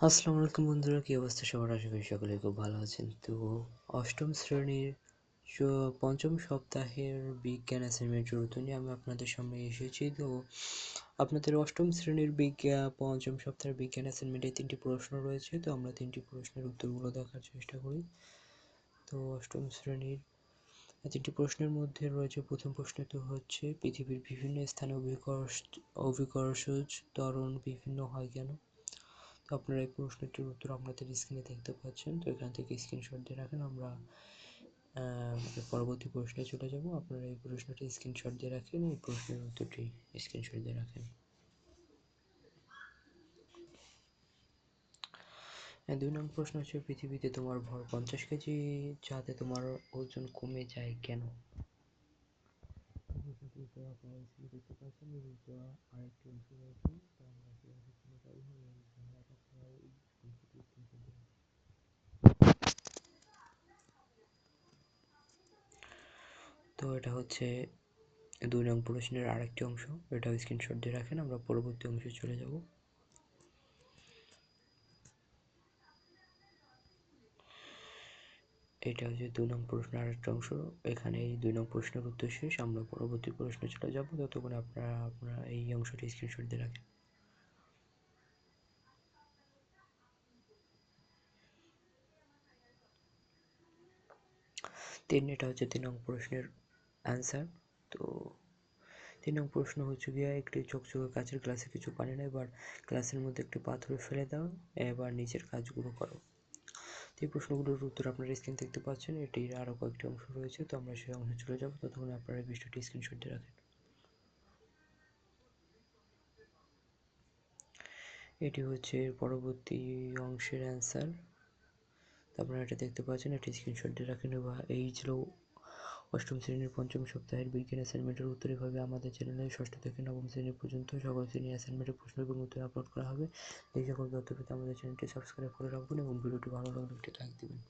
আসসালামু আলাইকুম বন্ধুরা, কী অবস্থা? সবার আশা করি সকলে খুব ভালো আছেন। তো অষ্টম শ্রেণির পঞ্চম সপ্তাহের বিজ্ঞান অ্যাসাইনমেন্ট উত্তর নিয়ে আমি আপনাদের সামনে এসেছি। তো আপনাদের অষ্টম শ্রেণির বিজ্ঞান পঞ্চম সপ্তাহের বিজ্ঞান অ্যাসাইনমেন্টে তিনটি প্রশ্ন রয়েছে। তো আমরা তিনটি প্রশ্নের উত্তরগুলো দেখার চেষ্টা করি। তো অষ্টম শ্রেণির তিনটি প্রশ্নের মধ্যে রয়েছে, প্রথম প্রশ্ন তো হচ্ছে, পৃথিবীর বিভিন্ন স্থানে অভিকর্ষ, অভিকর্ষজ ত্বরণ বিভিন্ন হয় কেন? তো আপনারা এই প্রশ্নটির উত্তর আপনাদের স্ক্রিনে দেখতে পাচ্ছেন। তো এখান থেকে স্ক্রিনশট দিয়ে রাখেন, আমরা পরবর্তী প্রশ্নে চলে যাব। আপনারা এই প্রশ্নটি স্ক্রিনশট দিয়ে রাখেন, এই প্রশ্নের উত্তরটি স্ক্রিনশট দিয়ে রাখেন। দুই নম্বর প্রশ্ন হচ্ছে, পৃথিবীতে তোমার ভর পঞ্চাশ কেজি যাতে তোমার ওজন কমে যায় কেন? দেখতে এর উত্তর আরেকটি অংশ রয়েছে তো আমরা সেই অংশের জন্য যাব এবং যারা আপনারা এই অংশটি screenshot দিয়ে রাখেন। তো এটা হচ্ছে দুই নং প্রশ্নের আরেকটি অংশ। এটাও স্ক্রিনশট দিয়ে রাখেন, আমরা পরবর্তী অংশে চলে যাব। এটা হচ্ছে দুই নং প্রশ্নের আরেকটা অংশ। এখানে এই দুই নং প্রশ্নের উত্তর শেষ, আমরা পরবর্তী প্রশ্নে চলে যাব। ততক্ষণ আপনারা আপনারা এই অংশটি স্ক্রিনশট দিয়ে রাখেন। তিন, এটা হচ্ছে তিন নং প্রশ্নের অ্যান্সার তো তিন নং প্রশ্ন হচ্ছে গিয়ে, একটি চকচকে কাচের গ্লাসে কিছু পানি নেই, এবার গ্লাসের মধ্যে একটি পাথর ফেলে দাও, এবার নিচের কাজগুলো করো। এই প্রশ্নগুলোর উত্তর আপনারা স্ক্রিন দেখতে পাচ্ছেন, এটির আরও কয়েকটি অংশ রয়েছে, তো আমরা সেই অংশে চলে যাব। ততক্ষণ আপনারা বিষয়টি স্ক্রিনশট দিয়ে রাখেন। এটি হচ্ছে পরবর্তী অংশের অ্যান্সার আপনারা এটা দেখতে পাচ্ছেন, এটি স্ক্রিনশট দিয়ে রাখেন বা এই ছিল অষ্টম শ্রেণির পঞ্চম সপ্তাহের বিজ্ঞান অ্যাসাইনমেন্টের উত্তর এভাবে আমাদের চ্যানেলে ষষ্ঠ থেকে নবম শ্রেণি পর্যন্ত সকল শ্রেণির অ্যাসাইনমেন্টের প্রশ্ন এবং উত্তর আপলোড করা হবে। এই সকল তথ্য পেতে আমাদের চ্যানেলটি সাবস্ক্রাইব করে রাখবেন এবং ভিডিওটি ভালো লাগলে একটি লাইক দেবেন।